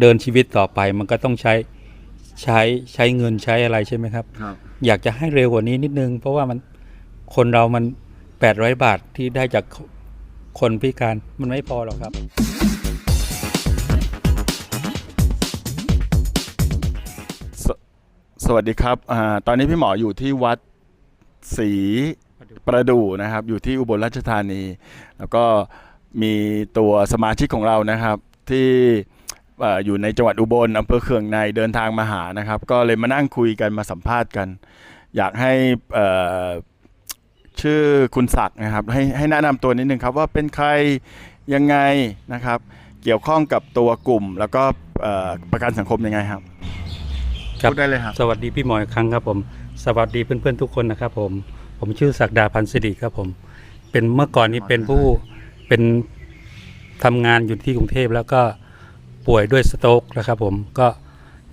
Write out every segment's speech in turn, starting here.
เดินชีวิตต่อไปมันก็ต้องใช้ใช้ใช้เงินใช้อะไรใช่ไหมครับ ครับ อยากจะให้เร็วกว่านี้นิดนึง เพราะว่ามันคนเรามัน 800 บาทที่ได้จากคนพิการมันไม่พอหรอกครับ สสวัสดีครับอาตอนนี้พี่หมออยู่ที่วัดศรีประดู่นะครับ อยู่ที่อุบลราชธานี แล้วก็มีตัวสมาชิกของเรานะครับ ที่เอ่ออยู่ในจังหวัดอุบลอำเภอเคืองในเดินทางมาหานะครับ ก็เลยมานั่งคุยกันมาสัมภาษณ์กัน อยากให้เอ่อชื่อคุณศักดิ์นะครับ ให้ให้แนะนำตัวนิดนึงครับว่าเป็นใครยังไงนะครับ เกี่ยวข้องกับตัวกลุ่ม แล้วก็เอ่อประกันสังคมยังไงครับครับพูดได้เลยครับสวัสดีพี่หมออีกครั้งครับผม สวัสดีเพื่อนๆทุกคนนะครับผมผมชื่อศักดาพันธ์สิริครับผม เป็นเมื่อก่อนนี้เป็นผู้เป็นทำงานอยู่ที่กรุงเทพแล้วก็ ป่วยด้วยสโตรกนะครับผมก็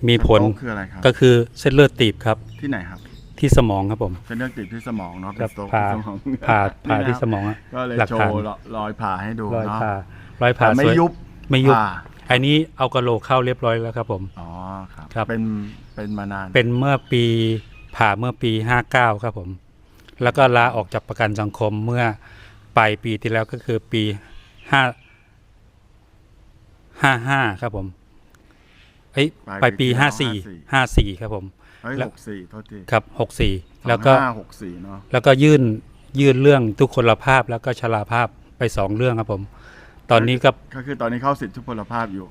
มีผลสโตรกคืออะไรครับ ก็คือเส้นเลือดตีบครับที่ไหนครับที่สมองครับผมเป็นเรื่องติดที่สมองเนาะคเป็รันบสโตรกผ่าที่สมองผ่าผ่านี่ที่นะครับสมองอะก็เลยหลักโชฐาน ว์รอยผ่าให้ดูรอยเนาะ ผ่ารอยผ่าผ่าไม่สวยยุบไม่ยุบผ่า อันนี้เอากระโหลกเข้าเรียบร้อยแล้วครับผม อ๋อครับครับ เป็นเป็นมานานเป็นเมื่อปีผ่าเมื่อปี 59 ครับผม แล้วก็ลาออกจากประกันสังคมเมื่อปลายปีที่แล้วก็คือปี5 55ครับผมเอ้ยปลายปี54 54ครับผมเฮ้ยแล้วหกสี่โทษทีครับ64แล้วก็ห้าหกสี่เนาะแล้วก็ยื่นยื่นเรื่องทุกคนภาพแล้วก็ชราภาพไปสองเรื่องครับผม ตอนนี้ก็ก็คือตอนนี้เข้าสิทธิทุพพลภาพอยู่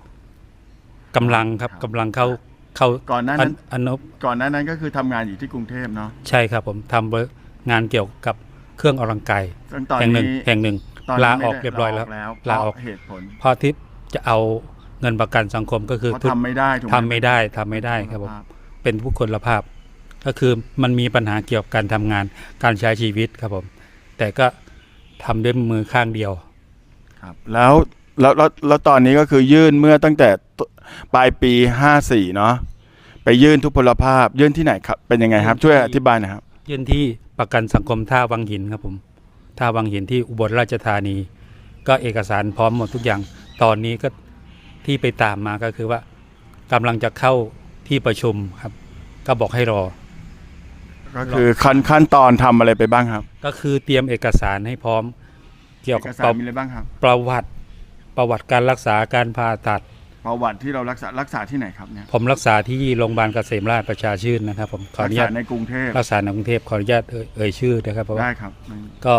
กำลังครับครับกำลังเข้าเข้าก่อนหน้าอันั้นอนุก่อนหน้านั้นก็คือทำงานอยู่ที่กรุงเทพเนาะใช่ครับผมทำงานเกี่ยวกับเครื่องออกกำลังกายซึ่งตอนแห่งหนึ่งนี้แห่งหนึ่งตอนนี้ลาไม่ออกได้เรียบร้อยแล้วแล้วลาออกเพระเหตุผลเพราะที่ จะเอาเงินประกันสังคมก็คือเพราะทำไม่ได้ถูกหทำไม่ได้ทำไม่ได้ครับผมเป็นผู้คนละภาพ ก็คือมันมีปัญหาเกี่ยวกับการทำงานการใช้ชีวิตครับผม แต่ก็ทำด้วยมือข้างเดียว ครับ แล้วแล้วแล้วแล้วตอนนี้ก็คือยื่นเมื่อตั้งแต่ตปลายปีห้าสี่เนาะไปยื่นทุพพลภาพ ยื่นที่ไหนครับ เป็นยังไงครับ ช่วยอธิบายหนะครับ ยื่นที่ประกันสังคมท่าวังหินครับผมท่าวังหินที่อุบลราชธานี ก็เอกสารพร้อมหมดทุกอย่าง ตอนนี้ก็ที่ไปตามมาก็คือว่ากำลังจะเข้าที่ประชุมครับ ก็บอกให้รอ ก็คือขั้นขั้นตอนทำอะไรไปบ้างครับ ก็คือเตรียมเอกสารให้พร้อม เกี่ยวเอกับกปสารระมีอะไรบ้างครับ ประวัติประวัติการรักษาการผ่าตัด ประวัติที่เรารักษารักษาที่ไหนครับเนี่ยผมรักษาที่โรงพยาบาลเกษมราชประชาชื่นนะครับ ผมขออรักนุษาญาตในกรุงเทพรักษาในกรุงเทพขออนุญาตเอ่ยเอ่ยชื่อนะครับเพราะว่าได้ครับไม่ก็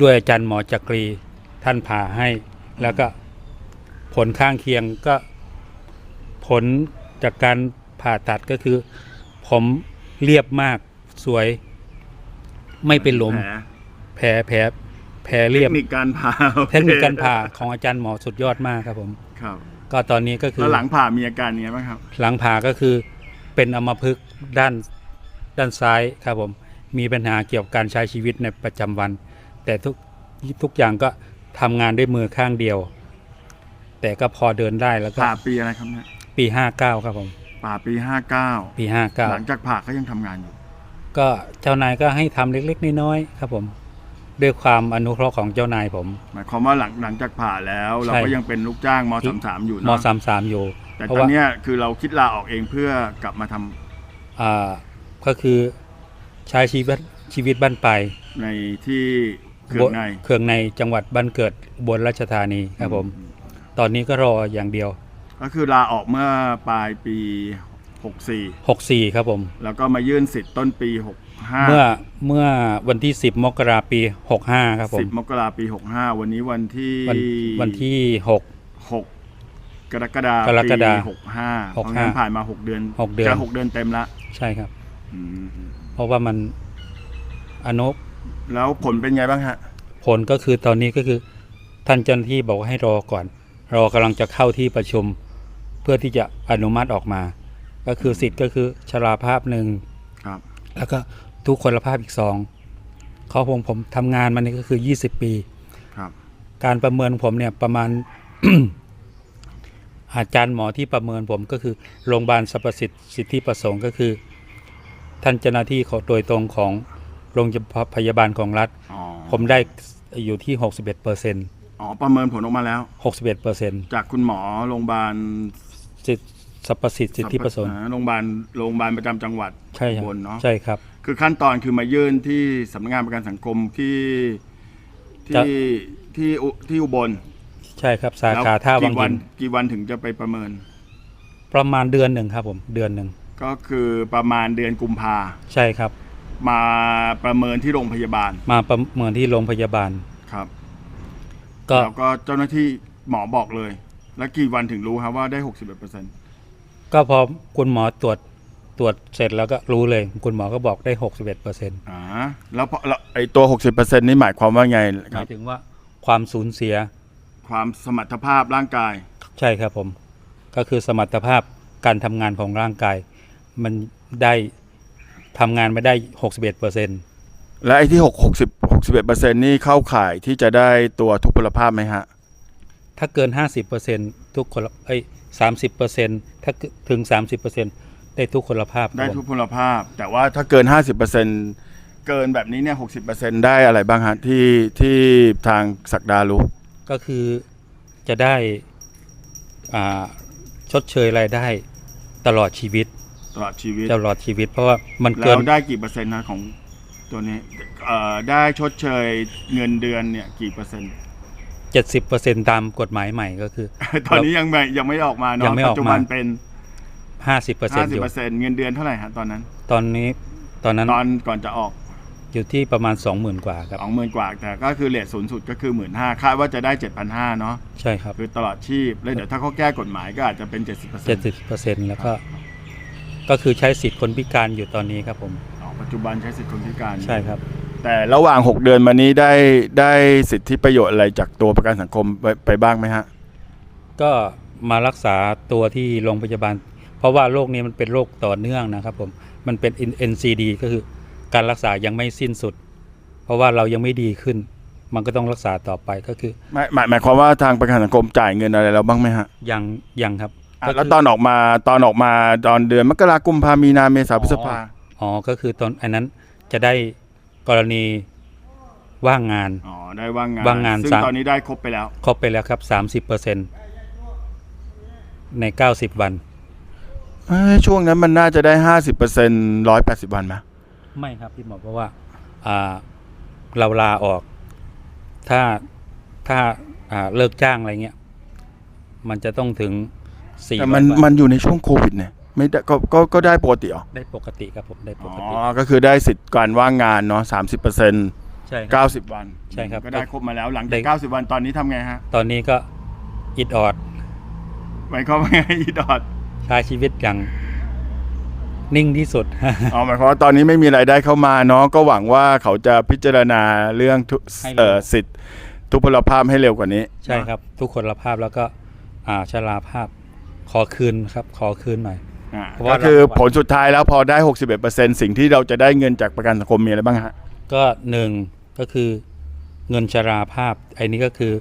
ด้วยอาจารย์หมอจักรีท่านผ่าให้ แล้วก็ผลข้างเคียงก็ผลจากการผ่าตัดก็คือ ผมเรียบมากสวย ไม่เป็นหลมแผลแผลแผลแผลเทเรียคบนิคการผ่าเทคนิคการผ่าของอาจารย์หมอสุดยอดมากครับผมครับ ก็ตอนนี้ก็คือแล้วหลังผ่ามีอาการยังไงบ้างครับ หลังผ่าก็คือเป็นอัมพฤกษ์ด้านด้านซ้ายครับผม มีปัญหาเกี่ยวกับการใช้ชีวิตในประจำวัน แต่ทุกทุกอย่างก็ ทำงานด้วยมือข้างเดียว แต่ก็พอเดินได้แล้วก็ผ่าปีอะไรครับเนี่ยปี59ครับผมผ่าปีห้าเก้าปีหลังจากผ่าก็ยังทำงานอยู่59ก็เจ้านายก็ให้ทำเล็กๆน้อยๆครับผม ด้วยความอนุเคราะห์ของเจ้านายผม หมายความว่าหลังหลังจากผ่าแล้ว เราใช่ก็ยังเป็นลูกจ้างมสามสามอยู่มเนาะสามสามอยู่แต่เพตราะอนว่าเนี้ยคือเราคิดลาออกเองเพื่อกลับมาทำอ่าก็คือใช้ชีวิตชีวิตบ้านปลายในที่ เครื่องในเครื่องในจังหวัดบ้านเกิดอุบนราชธานีครับผมอืตอนนี้ก็รออย่างเดียว ก็คือลาออกเมื่อปลายปี 64 64 ครับผม แล้วก็มายื่นสิทธิ์ต้นปี 65 เมื่อเมื่อวันที่ 10 มกราปี 65 ครับผม 10 มกราปี 65 วันนี้วันที่วันวันที่6กรกฎาคมกรกฎาปี65เพราะงั้น65ผ่านมา6เดือนหกเดือนจะ6เดือนเต็มละ6ใช่ครับอืมเพราะว่ามันอนุ แล้วผลเป็นไงบ้างฮะ ผลก็คือตอนนี้ก็คือท่านเจ้าหน้าที่บอกว่าให้รอก่อน รอกำลังจะเข้าที่ประชุม เพื่อที่จะอนุมัติออกมา ก็คือสิทธิ์ก็คือชราภาพหนึ่งครับ แล้วก็ทุกคนภาพอีกสองเขาผมผมทำงานมานี่ก็คือ20ปีครับ การประเมินผมเนี่ยประมาณอาจารย์หมอที่ประเมินผมก็คือโรงพยาบาลสรรพสิทธิสิทธิประสงค์ก็คือ ท่านเจ้าหน้าที่เขาโดยตรงของ โรงพยาบาลของรัฐ อ๋อผมได้อยู่ที่ 61เปอร์เซ็นต์อ๋อประเมินผลออกมาแล้ว 61เปอร์เซ็นต์จากคุณหมอโรงพยาบาลสิทธิสรรพสิทธิ์สิทธิประสงค์อ่าโรงพยาบาลโรงพยาบาลประจำจังหวัดใช่ครับบนเนาะใช่ครับ คือขั้นตอนคือมายื่นที่สำนักงานประกันสังคมที่จะ ที่ที่อุที่อุบลใช่ครับสาแล้วขาท่าวังกี่วัหินนกี่วันถึงจะไปประเมิน ประมาณเดือนหนึ่งครับผมเดือนหนึ่งก็คือประมาณเดือนกุมภาใช่ครับ มาประเมินที่โรงพยาบาลมาประเมินที่โรงพยาบาลครับ ก็แล้วก็เจ้าหน้าที่หมอบอกเลย แล้วกี่วันถึงรู้ครับว่าได้61เปอร์เซ็นต์ก็พอคุณหมอตรวจตรวจเสร็จแล้วก็รู้เลย คุณหมอก็บอกได้61เปอร์เซ็นต์อ่าแล้วพอแล้วไอตัว60เปอร์เซ็นต์นี่หมายความว่าไงหครัมาบยถึงว่าความสูญเสีย ความสมรรถภาพร่างกาย ใช่ครับผม ก็คือสมรรถภาพการทำงานของร่างกาย มันได้ ทำงานไม่ได้ 61เปอร์เซ็นต์และไอ้ที่6 60 61เปอร์เซ็นต์นี่เข้าข่ายที่จะได้ตัวทุพพลภาพไหมฮะ ถ้าเกิน 50เปอร์เซ็นต์ทุกคนละเอ้ย30เปอร์เซ็นต์ถ้าถึง 30เปอร์เซ็นต์ได้ทุกคนละภาพครับได้ผมทุพพลภาพ แต่ว่าถ้าเกิน 50เปอร์เซ็นต์เกินแบบนี้เนี่ย60เปอร์เซ็นต์ได้อะไรบ้างฮะที่ที่ทางศักดารู้ก็คือจะได้อ่าชดเชยรายได้ตลอดชีวิต ตลอดชีวิต ตลอดชีวิต เพราะว่ามันแล้เกินวได้กี่เปอร์เซ็นต์นะของตัวนี้เอ่อได้ชดเชยเงินเดือนเนี่ยกี่เปอร์เซ็นต์70เปอร์เซ็นตามกฎหมายใหม่ก็คือ ตอนนี้ยังไม่ยังไม่ออกมายัเนาะงไม่อปัอจกมา จุบันเป็น50เปอร์เซ็นต์อยู่50เปอร์เซ็นต์เงินเดือนเท่าไหร่ฮะตอนนั้น ตอนนี้ตอนนั้นตอนก่อนจะออกอยู่ที่ประมาณ20,000กว่าครับ สองหมื่นกว่าแต่ก็คือเลทสูงสุดก็คือหมื่นห้าคาดว่าจะได้เจ็ดพันห้าเนาะใช่ครับคือตลอดชีพแล้วเดี๋ยวถ้าเขาแก้กฎหมายก็อาจจะเป็นเจ็ดสิบเปอร์เซ็นต์70เปอร์เซ็นต์แล้วก็ ก็คือใช้สิทธิ์คนพิการอยู่ตอนนี้ครับผมปัจจุบันใช้สิทธิคนพิการใช่ครับ แต่ระหว่าง 6 เดือนมานี้ได้ได้สิทธิประโยชน์อะไรจากตัวประกันสังคมไปไปบ้างไหมฮะ ก็มารักษาตัวที่โรงพยาบาล เพราะว่าโรคนี้มันเป็นโรคต่อเนื่องนะครับผมมันเป็น NCD ก็คือการรักษายังไม่สิ้นสุด เพราะว่าเรายังไม่ดีขึ้น มันก็ต้องรักษาต่อไปก็คือหมายหมายหมายความว่าทางประกันสังคมจ่ายเงินอะไรแล้วบ้างไหมฮะ ยังยังครับอะก็คื แล้วตอนออกมาตอนออกมาตอนเดือนมกราคมพามีนาเมษาพฤษภาอ๋อก็คือตอนอันนั้นจะได้กรณีว่างงานอ๋อได้ว่างงานว่างงานซึ่งสามตอนนี้ได้ครบไปแล้ว ครบไปแล้วครับ30เปอร์เซ็นใน90วันเอ้ยช่วงนั้นมันน่าจะได้ห้าสิบเปอร์เซ็นร้อยแปดสิบวันไหมไม่ครับพี่หมอเพราะว่าอ่าเราลาออก ถ้าถ้าอ่าเลิกจ้างอะไรเงี้ย มันจะต้องถึง สี่แต่วัมันนมันอยู่ในช่วงโควิดเนี่ยไม่ได้ก็ก็ก็ได้ปกติเหรอได้ปกติครับผมได้ปอ๋กติอก็คือได้สิทธิ์การว่างงานเนาะสามสิบเปอร์เซ็นใช่ครับ เก้าสิบวันใช่ครับก็ได้ครบมาแล้วหลังได้ จากเก้าสิบวันตอนนี้ทำไงฮะตอนนี้ก็อิดออดหมายความว่าไงอีดอดใช้ชีวิตอย่างนิ่งที่สุด อ๋อหมายความว่าตอนนี้ไม่มีรายได้เข้ามาเนาะก็หวังว่าเขาจะพิจารณาเรื่องทุให้เร็ว เอ่อสิทธิ์ทุพพลภาพให้เร็วกว่านี้ใช่ครับ ทุกคนละภาพแล้วก็อ่าชราภาพ ขอคืนครับ ขอคืนหน่อย อ่าเพราะว่า ก็คือเราผลสุดท้ายแล้วพอได้ 61%สิ่งที่เราจะได้เงินจากประกันสังคมมีอะไรบ้างฮะ ก็หนึ่งก็คือเงินชราภาพไอ้นี้ก็คือ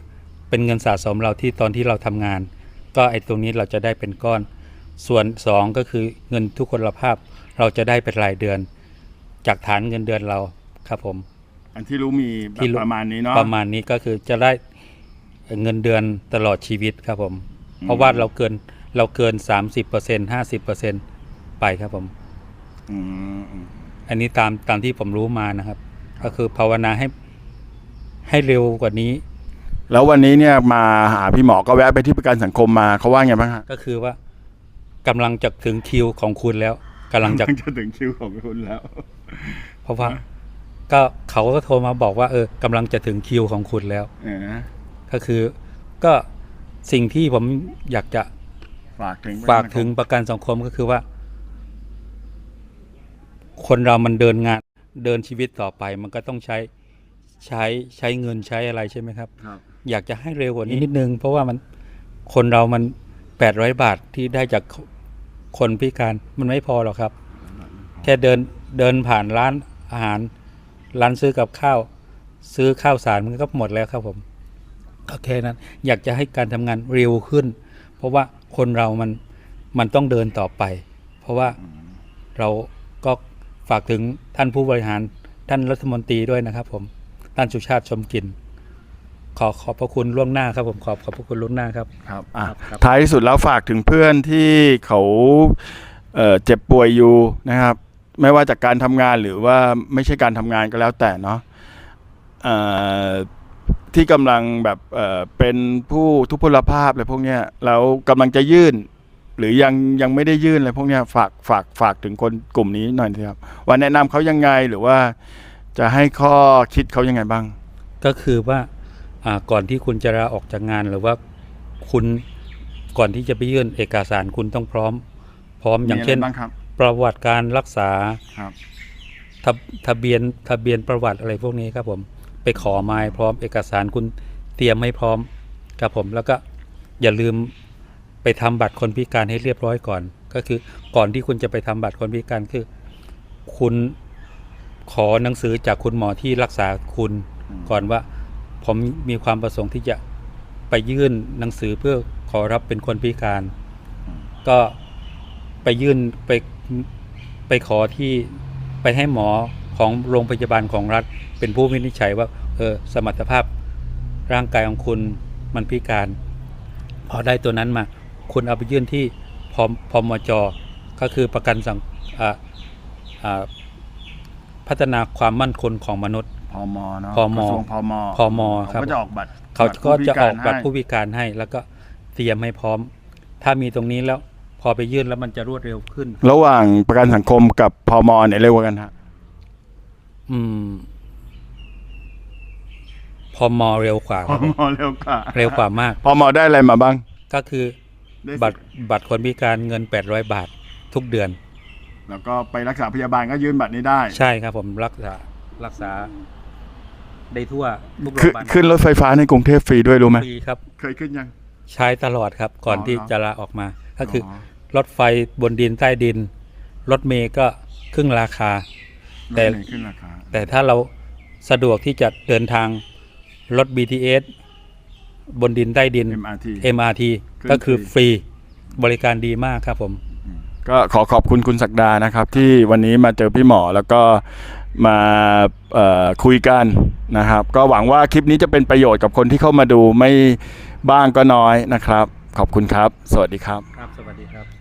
เป็นเงินสะสมเราที่ตอนที่เราทำงาน ก็ไอ้ตรงนี้เราจะได้เป็นก้อน ส่วนสองก็คือเงินทุกคนละภาพเราจะได้เป็นรายเดือน จากฐานเงินเดือนเราครับผม อันที่รู้มีที่รู้ ประมาณนี้เนาะประมาณนี้ก็คือจะได้เงินเดือนตลอดชีวิตครับผม เพราะว่าเราเกิน เราเกิน 30% 50%ไปครับผมอืมอืมอันนี้ตามตามที่ผมรู้มานะครับ ก็คือภาวนาให้ให้เร็วกว่านี้ แล้ววันนี้เนี่ยมาหาพี่หมอก็แวะไปที่ประกันสังคมมาเขาว่าไงบ้างฮะก็คือว่ากำลังจะถึงคิวของคุณแล้วกำลังจะจะถึงคิวของคุณแล้ว เพราะว่าก็เขาก็โทรมาบอกว่า เออกำลังจะถึงคิวของคุณแล้วเออก็คือ ก็สิ่งที่ผมอยากจะ ฝากถึงฝากถึงประกันสังคมก็คือว่า คนเรามันเดินงานเดินชีวิตต่อไป มันก็ต้องใช้ใช้ใช้เงินใช้อะไรใช่ไหมครับครับ อยากจะให้เร็วกว่านี้นิดนึง เพราะว่ามันคนเรามันแปดร้อยบาทที่ได้จากคนพิการมันไม่พอหรอกครับ แค่เดินเดินผ่านร้านอาหารร้านซื้อกับข้าว ซื้อข้าวสารมันก็หมดแล้วครับผมก็แค่นั้นอยากจะให้การทำงานเร็วขึ้น เพราะว่า คนเรามันมันต้องเดินต่อไป เพราะว่าเราก็ฝากถึงท่านผู้บริหารท่านรัฐมนตรีด้วยนะครับ ผมท่านสุชาติชมกลิน ขอขอบพระคุณล่วงหน้าครับ ผมขอบขอบพระคุณล่วงหน้าครับครับอะครับท้ายที่สุดแล้วฝากถึงเพื่อนที่เขาเอ่อเจ็บป่วยอยู่นะครับ ไม่ว่าจากการทำงานหรือว่าไม่ใช่การทำงานก็แล้วแต่เนาะเอ่อ ที่กำลังแบบเอ่อเป็นผู้ทุพพลภาพอะไรพวกเนี้ยแล้วกำลังจะยื่น หรือยังยังไม่ได้ยื่นอะไรพวกเนี้ยฝากฝากฝากถึงคนกลุ่มนี้หน่อยนะครับ ว่าแนะนำเขายังไงหรือว่าจะให้ข้อคิดเขายังไงบ้าง ก็คือว่าอ่าก่อนที่คุณจะลาออกจากงานหรือว่าคุณก่อนที่จะไปยื่นเอกสารคุณต้องพร้อม พร้อมอย่างเช่น มีะไรบ้างครับประวัติการรักษาครับ ทะทะเบียนทะเบียนประวัติอะไรพวกนี้ครับผม ไปขอไม้พร้อม เอกสารคุณเตรียมให้พร้อมครับผมแล้วก็อย่าลืมไปทำบัตรคนพิการให้เรียบร้อยก่อน ก็คือก่อนที่คุณจะไปทำบัตรคนพิการคือ คุณขอหนังสือจากคุณหมอที่รักษาคุณก่อนว่า ผมมีความประสงค์ที่จะไปยื่นหนังสือเพื่อขอรับเป็นคนพิการ ก็ไปยื่นไปไปขอที่ไปให้หมอ ของโรงพยาบาลของรัฐ เป็นผู้วินิจฉัยว่าเออสมรรถภาพร่างกายของคุณมันพิการ พอได้ตัวนั้นมา คุณเอาไปยื่นที่พมพมจก็คือประกันสังอ่าอ่าพัฒนาความมั่นคงของมนุษย์พมเนาะพมกระทรวงพมพมครับเขาก็จะออกบัตรเขาก็จะออกบัตรให้ผู้พิการให้ แล้วก็เตรียมให้พร้อม ถ้ามีตรงนี้แล้วพอไปยื่นแล้วมันจะรวดเร็วขึ้น ระหว่างประกันสังคมกับพมเนี่ยเร็วกว่ากันฮะ อืม พอมอเร็วกว่าพมเร็วกว่าเร็วกว่ามากพมได้อะไรมาบ้าง ก็คือ ได้บัตรบัตรคนพิการเงิน 800 บาททุกเดือน แล้วก็ไปรักษาพยาบาลก็ยื่นบัตรนี้ได้ ใช่ครับผมรักษารักษา ได้ทั่วทุกโรงพขึ้นยาบาลขึ้นรถไฟฟ้าในกรุงเทพฟรีด้วยรู้ไหม ฟรีครับ เคยขึ้นยัง ใช้ตลอดครับ ก่อนอ๋อที่เหรอจะลาออกมา ก็คืออ รถไฟบนดินใต้ดิน รถเมย์ก็ครึ่งราคา แต่รถเมล์ขึ้นราคาแต่ถ้าเราสะดวกที่จะเดินทางรถ BTS บนดินใต้ดิน MRT MRT ขึ้นก็คือฟฟรี รีบริการดีมากครับผม ก็ขอขอบคุณคุณศักดานะครับ ที่วันนี้มาเจอพี่หมอแล้วก็มาเอ่อคุยกันนะครับ ก็หวังว่าคลิปนี้จะเป็นประโยชน์กับคนที่เข้ามาดูไม่บ้างก็น้อยนะครับ ขอบคุณครับ สวัสดีครับ ครับ สวัสดีครับสวัสดี